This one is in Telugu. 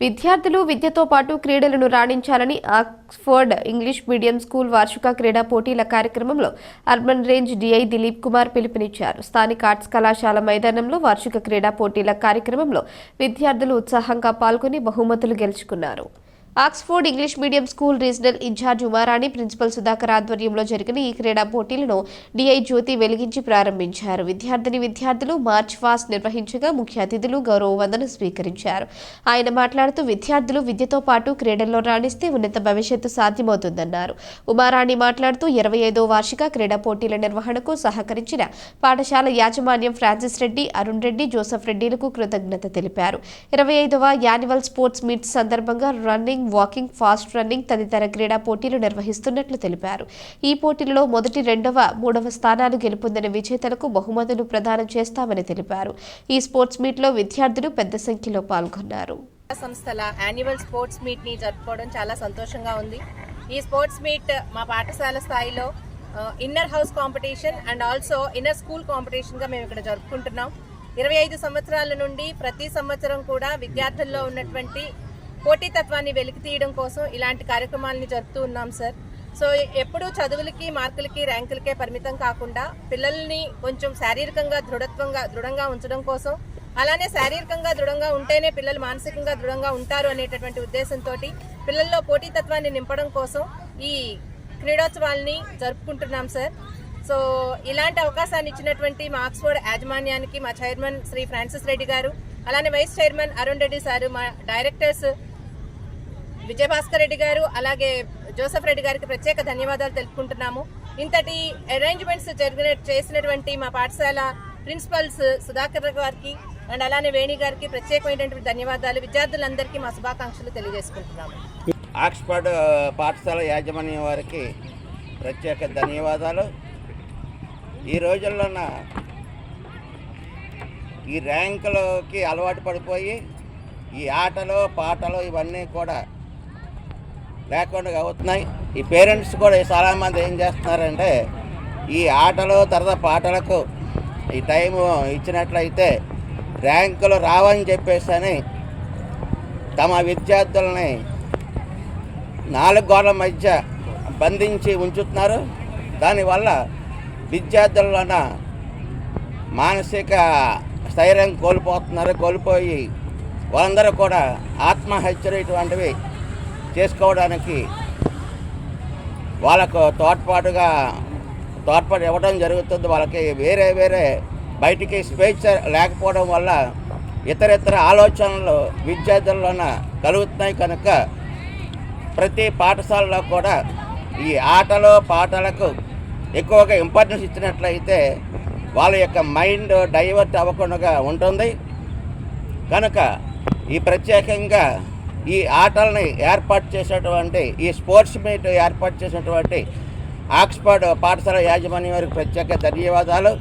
విద్యార్థులు విద్యతో పాటు క్రీడలను రాణించాలని ఆక్స్ఫర్డ్ ఇంగ్లీష్ మీడియం స్కూల్ వార్షిక క్రీడా పోటీల కార్యక్రమంలో urban range D I Dilip Kumar పిలుపునిచ్చారు. స్థానిక ఆర్ట్స్ కళాశాల మైదానంలో వార్షిక క్రీడా పోటీల కార్యక్రమంలో విద్యార్థులు ఉత్సాహంగా పాల్గొని బహుమతులు గెలుచుకున్నారు. Oxford English medium school regional incharge Umarani principal Sudhakar ఆధ్వర్యంలో జరిగిన ఈ క్రీడా పోటీలను డిఐ జ్యోతి వెలిగించి ప్రారంభించారు. విద్యార్థిని విద్యార్థులు మార్చ్ ఫాస్ట్ నిర్వహించగా ముఖ్య అతిథులు గౌరవ వందన స్వీకరించారు. ఆయన మాట్లాడుతూ విద్యార్థులు విద్యతో పాటు క్రీడల్లో రాణిస్తే ఉన్నత భవిష్యత్తు సాధ్యమవుతుందన్నారు. ఉమారాణి మాట్లాడుతూ ఇరవై ఐదో వార్షిక క్రీడా పోటీల నిర్వహణకు సహకరించిన పాఠశాల యాజమాన్యం ఫ్రాన్సిస్ రెడ్డి అరుణ్ రెడ్డి జోసఫ్ రెడ్డిలకు కృతజ్ఞత తెలిపారు. ఇరవై ఐదవ యాన్యువల్ స్పోర్ట్స్ మీట్ సందర్భంగా రన్నింగ్ వాకింగ్ ఫాస్ట్ రన్నింగ్ తదితర క్రీడా పోటీలు నిర్వహిస్తున్నట్లు తెలిపారు. ఈ పోటీలలో మొదటి రెండవ మూడవ స్థానాలు గెలుపొందిన విజేతలకు బహుమతులు ప్రదానం చేస్తామని తెలిపారు. ఈ స్పోర్ట్స్ మీట్లో విద్యార్థులు పెద్ద సంఖ్యలో పాల్గొన్నారు. సంస్థల యాన్యువల్ స్పోర్ట్స్ మీట్ని జరుపుకోవడం చాలా సంతోషంగా ఉంది. ఈ స్పోర్ట్స్ మీట్ మా పాఠశాల స్థాయిలో inner house competition and also inner school కాంపిటీషన్గా మేము ఇక్కడ జరుపుకుంటున్నాం. ఇరవై ఐదు సంవత్సరాల నుండి ప్రతి సంవత్సరం కూడా విద్యార్థుల్లో ఉన్నటువంటి పోటీతత్వాన్ని వెలికి తీయడం కోసం ఇలాంటి కార్యక్రమాలని జరుపుతూ ఉన్నాం సార్. సో ఎప్పుడూ చదువులకి మార్కులకి ర్యాంకులకే పరిమితం కాకుండా పిల్లల్ని కొంచెం శారీరకంగా దృఢత్వంగా దృఢంగా ఉంచడం కోసం అలానే శారీరకంగా దృఢంగా ఉంటేనే పిల్లలు మానసికంగా దృఢంగా ఉంటారు అనేటటువంటి ఉద్దేశంతో పిల్లల్లో పోటీతత్వాన్ని నింపడం కోసం ఈ క్రీడోత్సవాల్ని జరుపుకుంటున్నాం సార్. సో ఇలాంటి అవకాశాన్ని ఇచ్చినటువంటి మా ఆక్స్ఫోర్డ్ యాజమాన్యానికి మా చైర్మన్ శ్రీ ఫ్రాన్సిస్ రెడ్డి గారు అలానే vice chairman Arun Reddy sir మా డైరెక్టర్స్ విజయభాస్కర్ రెడ్డి గారు అలాగే జోసఫ్ రెడ్డి గారికి ప్రత్యేక ధన్యవాదాలు తెలుపుకుంటున్నాము. ఇంతటి అరేంజ్మెంట్స్ జరిగిన చేసినటువంటి మా పాఠశాల ప్రిన్సిపల్స్ సుధాకర్ గారికి అండ్ అలానే వేణి గారికి ప్రత్యేకమైనటువంటి ధన్యవాదాలు. విద్యార్థులందరికీ మా శుభాకాంక్షలు తెలియజేసుకుంటున్నాము. ఆక్స్ఫర్డ్ పాఠశాల యాజమాన్యం వారికి ప్రత్యేక ధన్యవాదాలు. ఈ రోజుల్లోన ఈ ర్యాంకులకి అలవాటు పడిపోయి ఈ ఆటలు పాటలు ఇవన్నీ కూడా లేకుండా అవుతున్నాయి. ఈ పేరెంట్స్ కూడా చాలామంది ఏం చేస్తున్నారంటే ఈ ఆటలు తర్వాత పాటలకు ఈ టైము ఇచ్చినట్లయితే ర్యాంకులు రావని చెప్పేసి అని తమ విద్యార్థులని నాలుగు గోడల మధ్య బంధించి ఉంచుతున్నారు. దానివల్ల విద్యార్థులన మానసిక స్థైర్యం కోల్పోతున్నారు కోల్పోయి వాళ్ళందరూ కూడా ఆత్మహత్యలు ఇటువంటివి చేసుకోవడానికి వాళ్ళకు తోడ్పాటుగా తోడ్పాటు ఇవ్వడం జరుగుతుంది. వాళ్ళకి వేరే వేరే బయటికి స్వేచ్ఛ లేకపోవడం వల్ల ఇతర ఇతర ఆలోచనలు విద్యార్థుల్లోన కలుగుతున్నాయి. కనుక ప్రతి పాఠశాలలో కూడా ఈ ఆటలు పాటలకు ఎక్కువగా ఇంపార్టెన్స్ ఇచ్చినట్లయితే వాళ్ళ యొక్క మైండ్ డైవర్ట్ అవ్వకుండా ఉంటుంది. కనుక ఈ ప్రత్యేకంగా ఈ ఆటలని ఏర్పాటు చేసినటువంటి ఈ స్పోర్ట్స్ మీట్ ఏర్పాటు చేసినటువంటి ఆక్స్ఫర్డ్ పాఠశాల యాజమాన్యం వారికి ప్రత్యేక ధన్యవాదాలు.